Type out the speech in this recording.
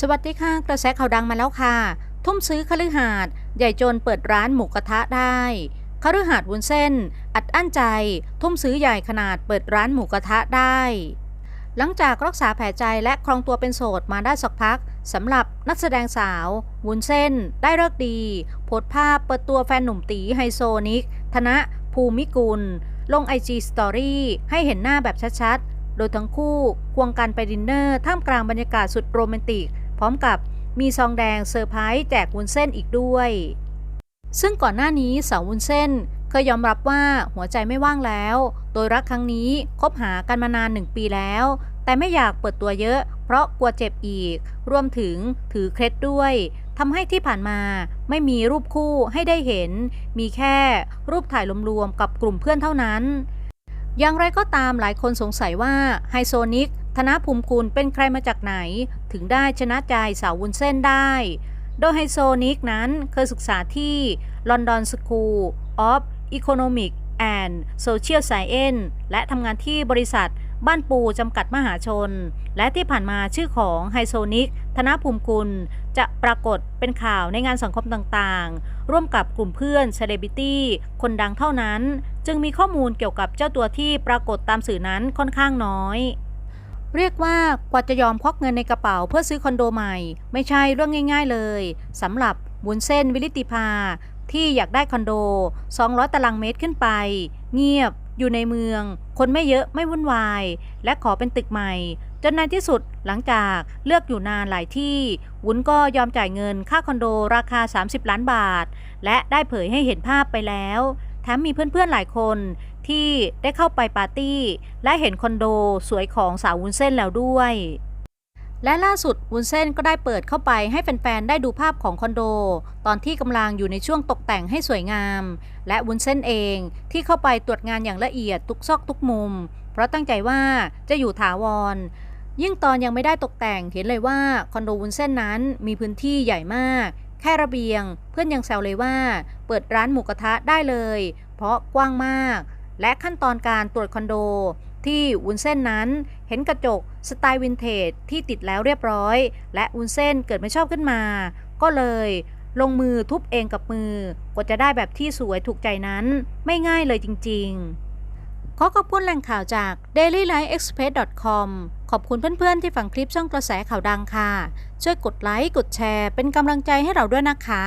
สวัสดีค่ะ กระแสข่าวดังมาแล้วค่ะ ทุ่มซื้อคฤหาสน์ใหญ่โจนเปิดร้านหมูกระทะได้คฤหาสน์วุ้นเส้น อัดอั้นใจ ทุ่มซื้อใหญ่ขนาดเปิดร้านหมูกระทะได้ หลังจากรักษาแผลใจและครองตัวเป็นโสดมาได้สักพักสำหรับนักแสดงสาววุ้นเส้น ได้เลิกดี โพสภาพเปิดตัวแฟนหนุ่มตีไฮโซนิก ธนภูมิกุล ลงไอจีสตอรี่ให้เห็นหน้าแบบชัดๆ โดยทั้งคู่ควงกันไปดินเนอร์ท่ามกลางบรรยากาศสุดโรแมนติก พร้อมกับมีซองแดงเซอร์ไพรส์แจกวุ้นเส้นอีกด้วย ซึ่งก่อนหน้านี้สาววุ้นเส้นเคยยอมรับว่าหัวใจไม่ว่างแล้ว โดยรักครั้งนี้คบหากันมานานหนึ่งปีแล้ว แต่ไม่อยากเปิดตัวเยอะ เพราะกลัวเจ็บอีก รวมถึงถือเคล็ดด้วยทำให้ที่ผ่านมาไม่มีรูปคู่ให้ได้เห็น มีแค่รูปถ่ายรวมๆกับกลุ่มเพื่อนเท่านั้น อย่างไรก็ตามหลายคนสงสัยว่าไฮโซนิก ธนภูมิกุลเป็นใครมาจากไหน ถึงได้ชนะใจสาววุ้นเส้นได้ โดยไฮโซนิกนั้นเคยศึกษาที่ London School of Economic and Social Science และทำงานที่บริษัทบ้านปูจำกัดมหาชน และที่ผ่านมาชื่อของไฮโซนิก ธนภูมิกุล จะปรากฏเป็นข่าวในงานสังคมต่างๆ ร่วมกับกลุ่มเพื่อนเซเลบิตี้คนดังเท่านั้น จึงมีข้อมูลเกี่ยวกับเจ้าตัวที่ปรากฏตามสื่อนั้นค่อนข้างน้อย เรียกว่ากว่าจะยอมควักเงินในกระเป๋าเพื่อซื้อคอนโดใหม่ ไม่ใช่เรื่องง่าย ๆเลยสำหรับบุญเส้นวิลิติภา ที่อยากได้คอนโด 200 ตารางเมตรขึ้นไป เงียบอยู่ในเมือง คนไม่เยอะไม่วุ่นวาย และขอเป็นตึกใหม่ จนในที่สุดหลังจากเลือกอยู่นานหลายที่วุ้นก็ยอมจ่ายเงินค่าคอนโดราคา 30 ล้านบาท และได้เผยให้เห็นภาพไปแล้ว แถมมีเพื่อนๆหลายคนที่ได้เข้าไปปาร์ตี้ และเห็นคอนโดสวยของสาววุ้นเส้นแล้วด้วย และล่าสุดวุ้นเส้นก็ได้เปิดเข้าไปให้แฟนๆได้ดูภาพของคอนโด ตอนที่กำลังอยู่ในช่วงตกแต่งให้สวยงาม และวุ้นเส้นเองที่เข้าไปตรวจงานอย่างละเอียดทุกซอกทุกมุม เพราะตั้งใจว่าจะอยู่ถาวรยิ่งตอนยังไม่ได้ตกแต่งเห็นเลยว่าคอนโดวุ้นเส้นนั้นมีพื้นที่ใหญ่มาก แค่ระเบียง เพื่อนยังแซวเลยว่า เปิดร้านหมูกระทะได้เลย เพราะกว้างมาก และขั้นตอนการตรวจคอนโด ที่วุ้นเส้นนั้น เห็นกระจกสไตล์วินเทจที่ติดแล้วเรียบร้อย และวุ้นเส้นเกิดไม่ชอบขึ้นมา ก็เลยลงมือทุบเองกับมือกว่าจะได้แบบที่สวยถูกใจนั้น ไม่ง่ายเลยจริง ๆ ขอขอบคุณแหล่งข่าวจาก dailylifeexpress.com ขอบคุณเพื่อนๆที่ฟังคลิปช่องกระแสข่าวดังค่ะ ช่วยกดไลค์ กดแชร์ เป็นกำลังใจให้เราด้วยนะคะ